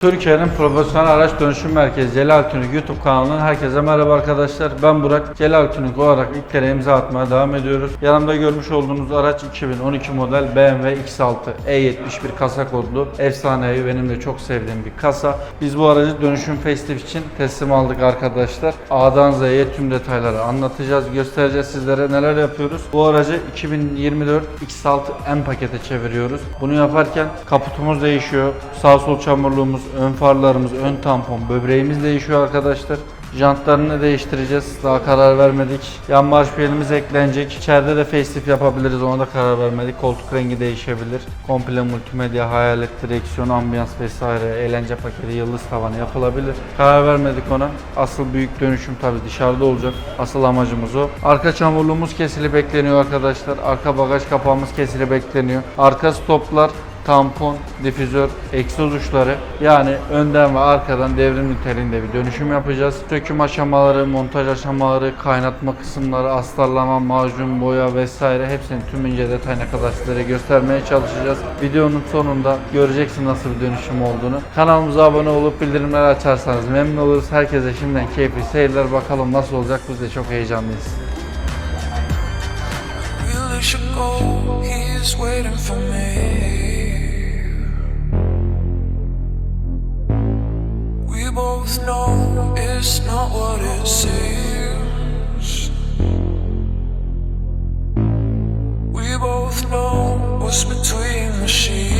Türkiye'nin profesyonel araç dönüşüm merkezi Celal Tünük YouTube kanalından herkese merhaba arkadaşlar. Ben Burak. Celal Tünük olarak ilk kere imza atmaya devam ediyoruz. Yanımda görmüş olduğunuz araç 2012 model BMW X6 E71 kasa kodlu. Efsanevi benim de çok sevdiğim bir kasa. Biz bu aracı dönüşüm facelift için teslim aldık arkadaşlar. A'dan Z'ye tüm detayları anlatacağız, göstereceğiz sizlere neler yapıyoruz. Bu aracı 2024 X6 M pakete çeviriyoruz. Bunu yaparken kaputumuz değişiyor. Sağ sol çamurluğumuz, ön farlarımız, ön tampon, böbreğimiz değişiyor arkadaşlar. Jantlarını değiştireceğiz. Daha karar vermedik. Yan marş pilimiz eklenecek. İçeride de facelift yapabiliriz. Ona da karar vermedik. Koltuk rengi değişebilir. Komple multimedya, hayalet, direksiyon, ambiyans vesaire, eğlence paketi, yıldız tavanı yapılabilir. Karar vermedik ona. Asıl büyük dönüşüm tabii dışarıda olacak. Asıl amacımız o. Arka çamurluğumuz kesilip bekleniyor arkadaşlar. Arka bagaj kapağımız kesilip bekleniyor. Arka stoplar tampon, difüzör, egzoz uçları yani önden ve arkadan devrim niteliğinde bir dönüşüm yapacağız. Söküm aşamaları, montaj aşamaları, kaynatma kısımları, astarlama, macun, boya vesaire hepsini tüm ince detayına kadar sizlere göstermeye çalışacağız. Videonun sonunda göreceksin nasıl bir dönüşüm olduğunu. Kanalımıza abone olup bildirimleri açarsanız memnun oluruz. Herkese şimdiden keyifli seyirler. Bakalım nasıl olacak biz de çok heyecanlıyız. waiting for me. Know it's not what it seems. We both know what's between the sheets.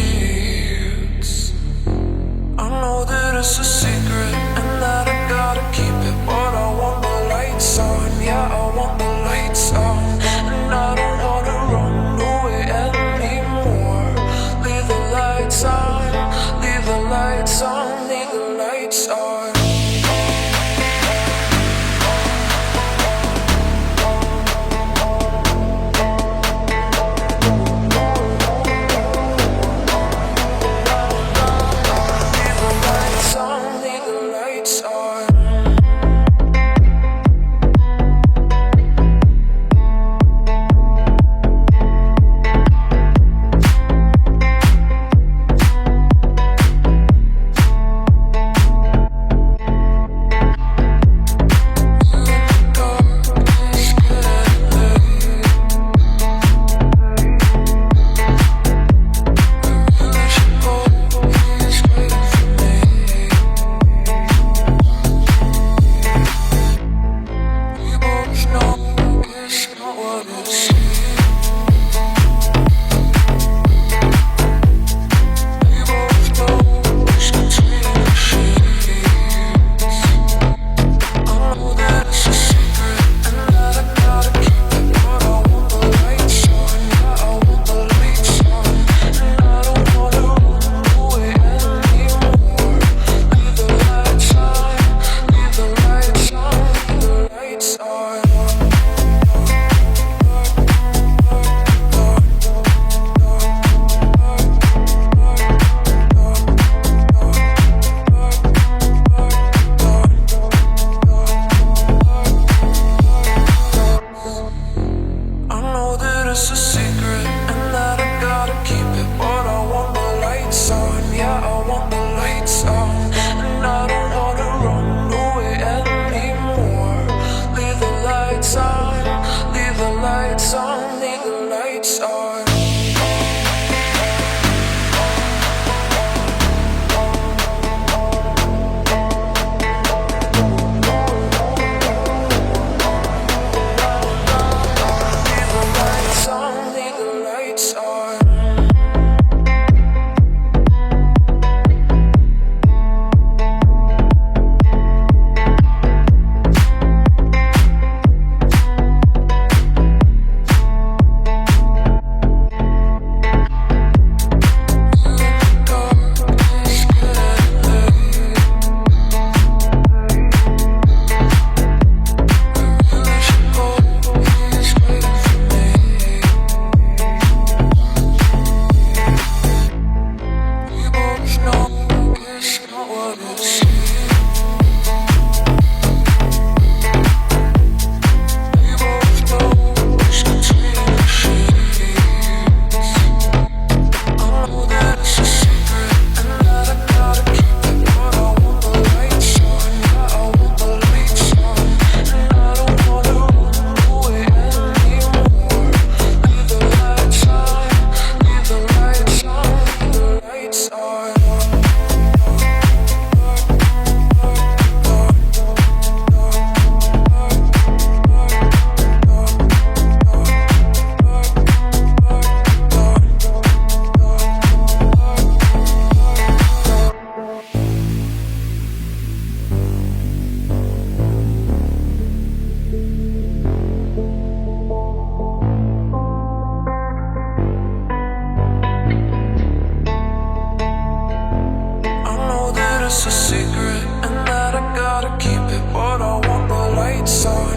so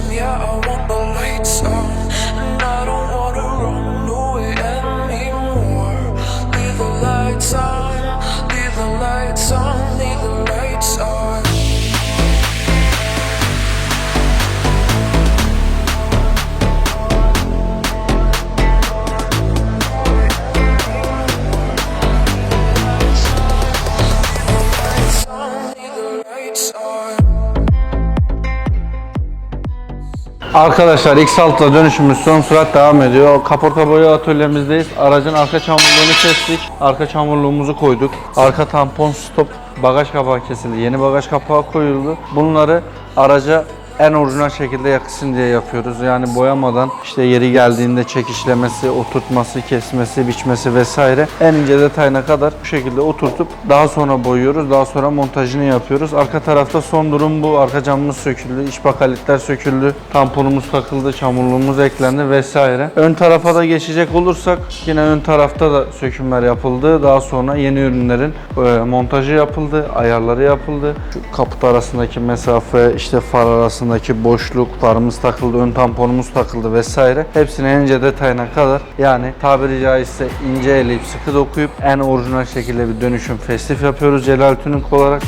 Arkadaşlar X6'la dönüşümüz son sürat devam ediyor. Kaporta boya atölyemizdeyiz. Aracın arka çamurluğunu kestik. Arka çamurluğumuzu koyduk. Arka tampon stop bagaj kapağı kesildi. Yeni bagaj kapağı koyuldu. Bunları araca en orijinal şekilde yakışsın diye yapıyoruz. Yani boyamadan işte yeri geldiğinde çekişlemesi, oturtması, kesmesi, biçmesi vesaire en ince detayına kadar bu şekilde oturtup daha sonra boyuyoruz. Daha sonra montajını yapıyoruz. Arka tarafta son durum bu. Arka camımız söküldü, iç bakalitler söküldü, tamponumuz takıldı, çamurluğumuz eklendi vesaire. Ön tarafa da geçecek olursak yine ön tarafta da sökümler yapıldı. Daha sonra yeni ürünlerin e, montajı yapıldı, ayarları yapıldı. Şu kaput arasındaki mesafe, işte far arasındaki boşluk, farımız takıldı, ön tamponumuz takıldı vesaire. Hepsine en ince detayına kadar yani tabiri caizse ince eleyip sıkı dokuyup en orijinal şekilde bir dönüşüm festif yapıyoruz Celal Tünük olarak.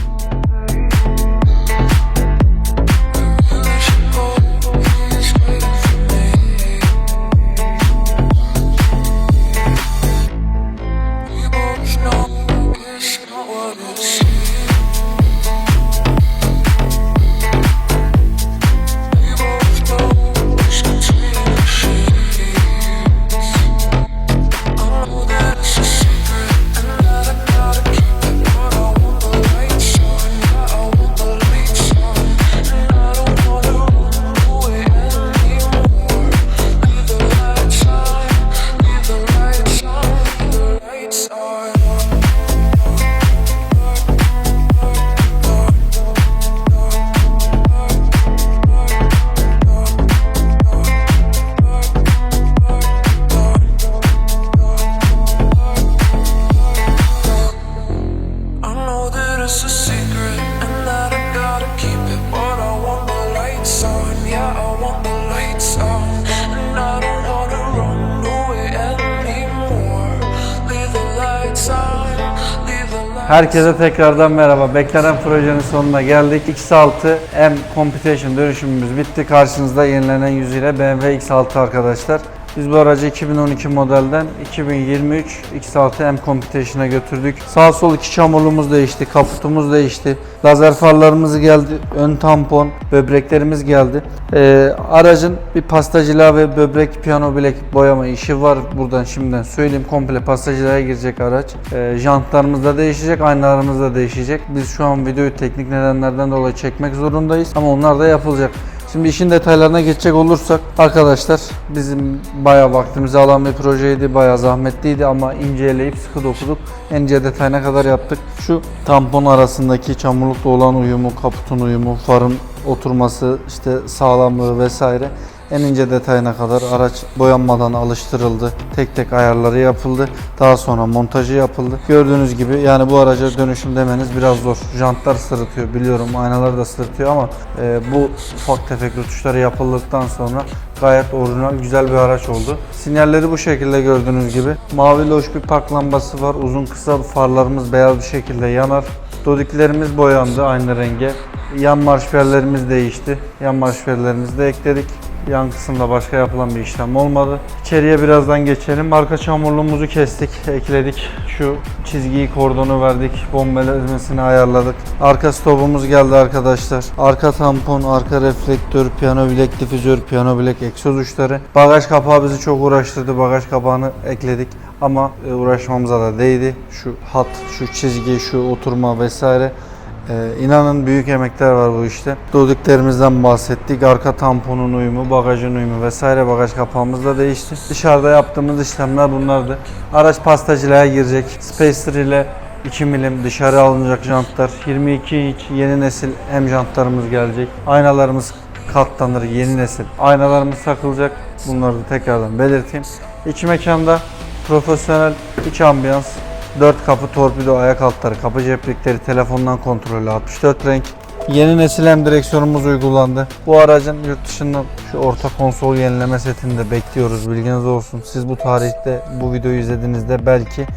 Herkese tekrardan merhaba. Beklenen projenin sonuna geldik. X6 M Computation dönüşümümüz bitti. Karşınızda yenilenen yüzüyle BMW X6 arkadaşlar. Biz bu aracı 2012 modelden 2023 X6 M Computation'a götürdük. Sağ sol iki çamurluğumuz değişti, kaputumuz değişti. Lazer farlarımız geldi, ön tampon, böbreklerimiz geldi. Ee, aracın bir pastacılığa ve böbrek piyano bilek boyama işi var. Buradan şimdiden söyleyeyim. Komple pastacılığa girecek araç. Ee, jantlarımız da değişecek, aynalarımız da değişecek. Biz şu an videoyu teknik nedenlerden dolayı çekmek zorundayız. Ama onlar da yapılacak. Şimdi işin detaylarına geçecek olursak arkadaşlar bizim bayağı vaktimizi alan bir projeydi. Bayağı zahmetliydi ama inceleyip sıkı dokuduk. En ince detayına kadar yaptık. Şu tampon arasındaki çamurlukla olan uyumu, kaputun uyumu, farın oturması, işte sağlamlığı vesaire en ince detayına kadar araç boyanmadan alıştırıldı. Tek tek ayarları yapıldı. Daha sonra montajı yapıldı. Gördüğünüz gibi yani bu araca dönüşüm demeniz biraz zor. Jantlar sırıtıyor biliyorum. Aynalar da sırıtıyor ama e, bu ufak tefek rötuşları yapıldıktan sonra gayet orijinal güzel bir araç oldu. Sinyalleri bu şekilde gördüğünüz gibi. Mavi loş bir park lambası var. Uzun kısa farlarımız beyaz bir şekilde yanar. Dodiklerimiz boyandı aynı renge. Yan marşverlerimiz değişti. Yan marşverlerimizi de ekledik. Yan kısımda başka yapılan bir işlem olmadı. İçeriye birazdan geçelim. Arka çamurluğumuzu kestik, ekledik. Şu çizgiyi, kordonu verdik. Bombelezmesini ayarladık. Arka stopumuz geldi arkadaşlar. Arka tampon, arka reflektör, piyano bilek difüzör, piyano bilek egzoz uçları. Bagaj kapağı bizi çok uğraştırdı. Bagaj kapağını ekledik. Ama e, uğraşmamıza da değdi. Şu hat, şu çizgi, şu oturma vesaire. Ee, inanın büyük emekler var bu işte. Dodiklerimizden bahsettik. Arka tamponun uyumu, bagajın uyumu vesaire bagaj kapağımız da değişti. Dışarıda yaptığımız işlemler bunlardı. Araç pastacılığa girecek. Spacer ile 2 milim dışarı alınacak jantlar. 22 inç yeni nesil M jantlarımız gelecek. Aynalarımız katlanır yeni nesil. Aynalarımız takılacak. Bunları da tekrardan belirteyim. İç mekanda profesyonel iç ambiyans, 4 kapı torpido ayak altları, kapı ceplikleri telefondan kontrollü 64 renk. Yeni nesil M direksiyonumuz uygulandı. Bu aracın yurt dışından şu orta konsol yenileme setini de bekliyoruz bilginiz olsun. Siz bu tarihte bu videoyu izlediğinizde belki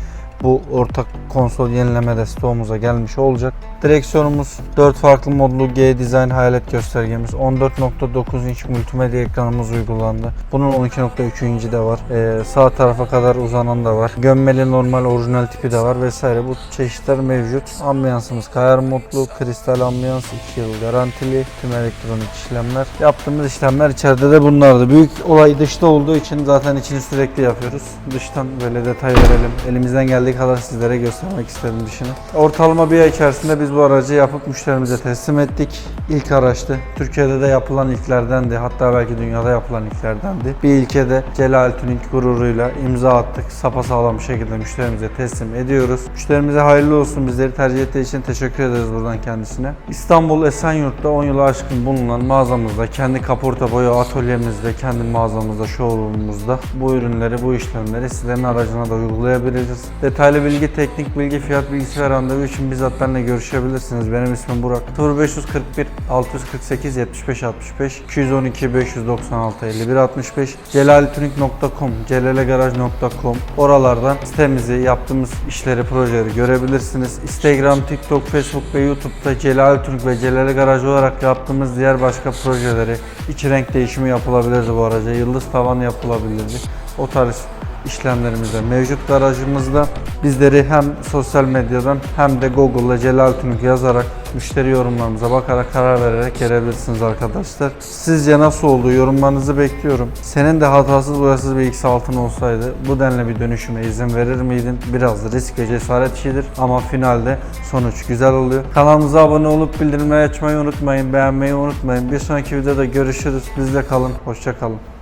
bu ortak konsol yenilemede stoğumuza gelmiş olacak. Direksiyonumuz 4 farklı modlu G Design hayalet göstergemiz. 14.9 inç multimedya ekranımız uygulandı. Bunun 12.3 de var. Ee, sağ tarafa kadar uzanan da var. Gömmeli normal orijinal tipi de var vesaire. Bu çeşitler mevcut. Ambiyansımız kayar modlu, kristal ambiyans 2 yıl garantili, tüm elektronik işlemler. Yaptığımız işlemler içeride de bunlardı. Büyük olay dışta olduğu için zaten içini sürekli yapıyoruz. Dıştan böyle detay verelim. Elimizden geldiği kadar sizlere göstermek istedim dışını. Ortalama bir ay içerisinde biz bu aracı yapıp müşterimize teslim ettik. İlk araçtı. Türkiye'de de yapılan ilklerdendi. Hatta belki dünyada yapılan ilklerdendi. Bir ilke de Celal Tuning gururuyla imza attık. Sapasağlam bir şekilde müşterimize teslim ediyoruz. Müşterimize hayırlı olsun. Bizleri tercih ettiği için teşekkür ederiz buradan kendisine. İstanbul Esenyurt'ta 10 yılı aşkın bulunan mağazamızda, kendi kaporta boya atölyemizde, kendi mağazamızda, showroomumuzda bu ürünleri, bu işlemleri sizlerin aracına da uygulayabiliriz. Detaylı bilgi, teknik bilgi, fiyat bilgisi ve randevu için bizzat benimle görüşebilirsiniz. Benim ismim Burak. 0541 648 75 65 212 596 51 65 celaltuning.com celalegaraj.com Oralardan sitemizi, yaptığımız işleri, projeleri görebilirsiniz. Instagram, TikTok, Facebook ve YouTube'da Celal Tuning ve Celal Garaj olarak yaptığımız diğer başka projeleri, içi renk değişimi yapılabilirdi bu araca. Yıldız tavan yapılabilirdi. O tarz işlemlerimiz de mevcut garajımızda. Bizleri hem sosyal medyadan hem de Google'da Celal Tuning yazarak müşteri yorumlarımıza bakarak karar vererek gelebilirsiniz arkadaşlar. Sizce nasıl oldu? Yorumlarınızı bekliyorum. Senin de hatasız boyasız bir X6'ın olsaydı bu denli bir dönüşüme izin verir miydin? Biraz risk ve cesaret işidir ama finalde sonuç güzel oluyor. Kanalımıza abone olup bildirimleri açmayı unutmayın, beğenmeyi unutmayın. Bir sonraki videoda görüşürüz. Bizle kalın, hoşça kalın.